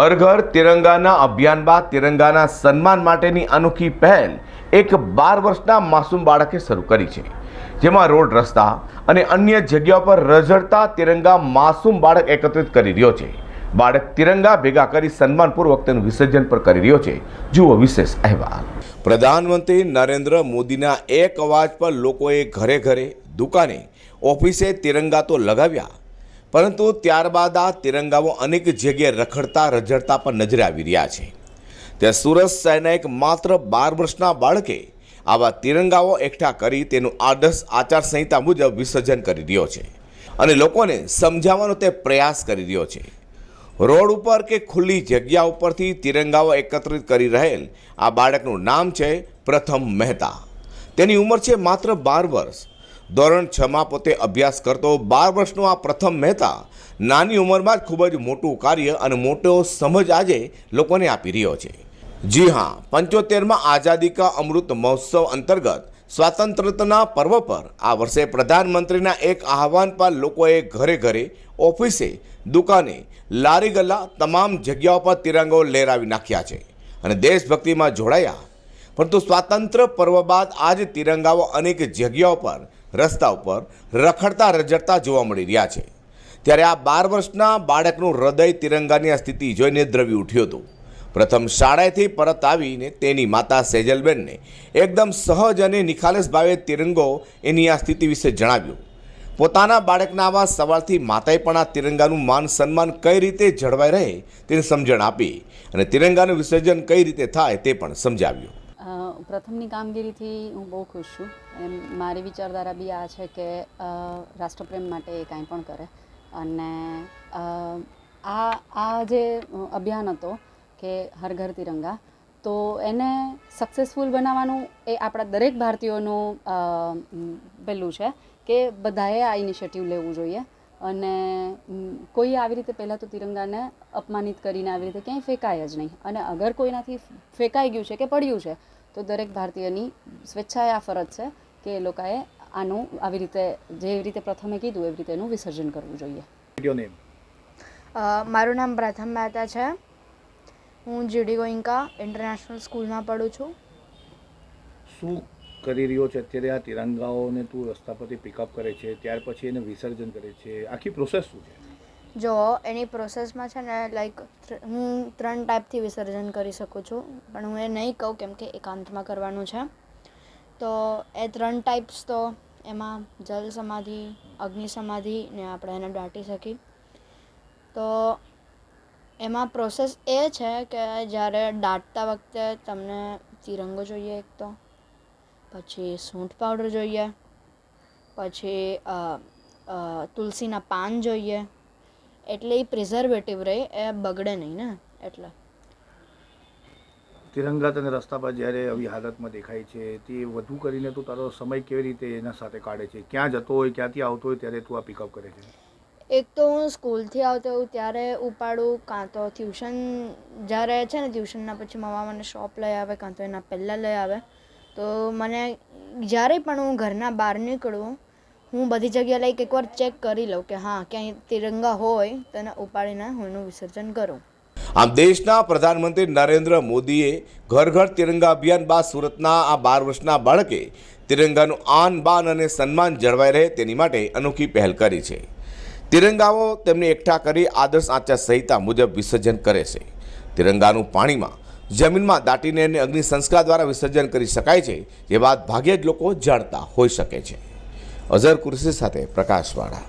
હર ઘર તિરંગાના અભિયાન બાદ તિરંગાના સન્માન માટેની અનોખી પહેલ એક બાર વર્ષના માસૂમ બાળકે શરૂ કરી છે. જેમાં રોડ રસ્તા અને અન્ય જગ્યાઓ પર રઝળતા તિરંગા માસૂમ બાળક એકત્રિત કરી રહ્યો છે. બાળક તિરંગા ભેગા કરી સન્માનપૂર્વક તેનું વિસર્જન પર કરી રહ્યો છે. જુઓ વિશેષ અહેવાલ. પ્રધાનમંત્રી નરેન્દ્ર મોદીના એક અવાજ પર લોકોએ ઘરે ઘરે દુકાને, ઓફિસે તિરંગા તો લગાવ્યા પરંતુ ત્યારબાદ આ તિરંગાઓ અનેક જગ્યાએ રખડતા, રઝળતા પણ નજરે આવી રહ્યા છે. ત્યાં સુરત શહેરના એક માત્ર બાર વર્ષના બાળકે આવા તિરંગાઓ એકઠા કરી તેનું આદર્શ આચારસંહિતા મુજબ વિસર્જન કરી રહ્યો છે અને લોકોને સમજાવવાનો તે પ્રયાસ કરી રહ્યો છે. રોડ ઉપર કે ખુલ્લી જગ્યા ઉપરથી તિરંગાઓ એકત્રિત કરી રહેલ આ બાળકનું નામ છે પ્રથમ મહેતા. તેની ઉંમર છે માત્ર બાર વર્ષ. ધોરણ છમાં પોતે અભ્યાસ કરતો બાર વર્ષનો આ પ્રથમ મહેતા નાની ઉંમરમાં જ ખૂબ જ મોટું કાર્ય અને મોટો સમજ આજે લોકોને આપી રહ્યો છે. જી હા, પંચોતેરમાં આઝાદી કા અમૃત મહોત્સવ અંતર્ગત સ્વાતંત્રતાના પર્વ પર આ વર્ષે પ્રધાનમંત્રીના એક આહવાન પર લોકોએ ઘરે ઘરે ઓફિસે, દુકાને, લારી ગલ્લા તમામ જગ્યાઓ પર તિરંગો લહેરાવી નાખ્યા છે અને દેશભક્તિમાં જોડાયા. પરંતુ સ્વાતંત્ર્ય પર્વ બાદ આજ તિરંગાઓ અનેક જગ્યાઓ પર રસ્તા ઉપર રખડતા રજડતા જોવા મળી રહ્યા છે. ત્યારે આ બાર વર્ષના બાળકનું હૃદય તિરંગાની આ સ્થિતિ જોઈને દ્રવી ઉઠ્યું હતું. પ્રથમ શાળાએથી પરત આવીને તેની માતા સેજલબેનને એકદમ સહજ અને નિખાલસ ભાવે તિરંગો એની આ સ્થિતિ વિશે જણાવ્યું. પોતાના બાળકના આવા સવાલથી માતાએ પણ આ તિરંગાનું માન સન્માન કઈ રીતે જળવાઈ રહે તેની સમજણ આપી અને તિરંગાનું વિસર્જન કઈ રીતે થાય તે પણ સમજાવ્યું. પ્રથમની કામગીરીથી હું બહુ ખુશ છું. અને મારી વિચારધારા બી આ છે કે રાષ્ટ્રપ્રેમ માટે એ કાંઈ પણ કરે. અને આ આ જે અભિયાન હતો કે હર ઘર તિરંગા, તો એને સક્સેસફુલ બનાવવાનું એ આપણા દરેક ભારતીયોનું પેલું છે કે બધાએ આ ઇનિશિયેટિવ લેવું જોઈએ. અને કોઈ આવી રીતે પહેલાં તો તિરંગાને અપમાનિત કરીને આવી રીતે ક્યાંય ફેંકાય જ નહીં. અને અગર કોઈનાથી ફેંકાઈ ગયું છે કે પડ્યું છે તો દરેક ભારતીયની સ્વેચ્છાએ આ ફરજ છે કે એ લોકોએ આનું આવી રીતે જેવી રીતે પ્રથમે કીધું એવી રીતે એનું વિસર્જન કરવું જોઈએ. મારું નામ પ્રથમ મહેતા છે. હું જીડી ગોઈંકા ઇન્ટરનેશનલ સ્કૂલમાં પડું છું. શું કરી રહ્યો છે. અત્યારે આ તિરંગાઓને તું રસ્તા પરથી પિકઅપ કરે છે, ત્યાર પછી એને વિસર્જન કરે છે. આખી પ્રોસેસ શું છે? જો, એની પ્રોસેસમાં છે ને લાઈક હું ત્રણ ટાઈપથી વિસર્જન કરી શકું છું, પણ હું એ નહીં કહું કેમ કે એકાંતમાં કરવાનું છે. તો, એ ત્રણ ટાઈપ્સ તો, એમાં જલ સમાધિ, અગ્નિ સમાધિ ને આપણે એને દાટી શકી તો, એમાં પ્રોસેસ એ છે કે જ્યારે દાટતા વખતે તમને તિરંગો જોઈએ એક તો. પછી સૂંઠ પાવડર જોઈએ પછી તુલસીના પાન જોઈએ. એટલે એ પ્રિઝર્વેટિવ રહે એ બગડે નહીં ને એટલે. તિરંગા તને રસ્તા પર જ્યારે આવી હાલતમાં દેખાય છે તે વધુ કરીને તું તારો સમય કેવી રીતે એના સાથે કાઢે છે? ક્યાં જતો હોય ક્યાંથી આવતો હોય ત્યારે તું આ પિકઅપ કરે છે? એક તો હું સ્કૂલથી આવતો હોઉં ત્યારે ઉપાડું કાં તો ટ્યુશન જ્યારે છે ને ટ્યુશનના પછી મમ્મા મને શોપ લઈ આવે કાં તો એના પહેલાં લઈ આવે. તો મને જ્યારે પણ હું ઘરના બહાર નીકળું, હું બધી જગ્યાએ લાઈક એકવાર ચેક કરી લઉં કે હા, ક્યાંય તિરંગા હોય, તો ઉપાડીને હું એનું વિસર્જન કરું. આમ દેશના પ્રધાનમંત્રી નરેન્દ્ર મોદીએ ઘર ઘર તિરંગા અભિયાન બાદ સુરતના આ બાર વર્ષના બાળકે તિરંગાનું આન, બાન અને સન્માન જળવાઈ રહે તેની માટે અનોખી પહેલ કરી છે. તિરંગાઓ તેમને એકઠા કરી આદર્શ આચાર સંહિતા મુજબ વિસર્જન કરે છે. તિરંગાનું પાણીમાં જમીનમાં દાટીને અને અગ્નિ સંસ્કાર દ્વારા વિસર્જન કરી શકાય છે, જે વાત ભાગ્યે જ લોકો જાણતા હોઈ શકે છે. અઝર કુરશી સાથે પ્રકાશવાળા.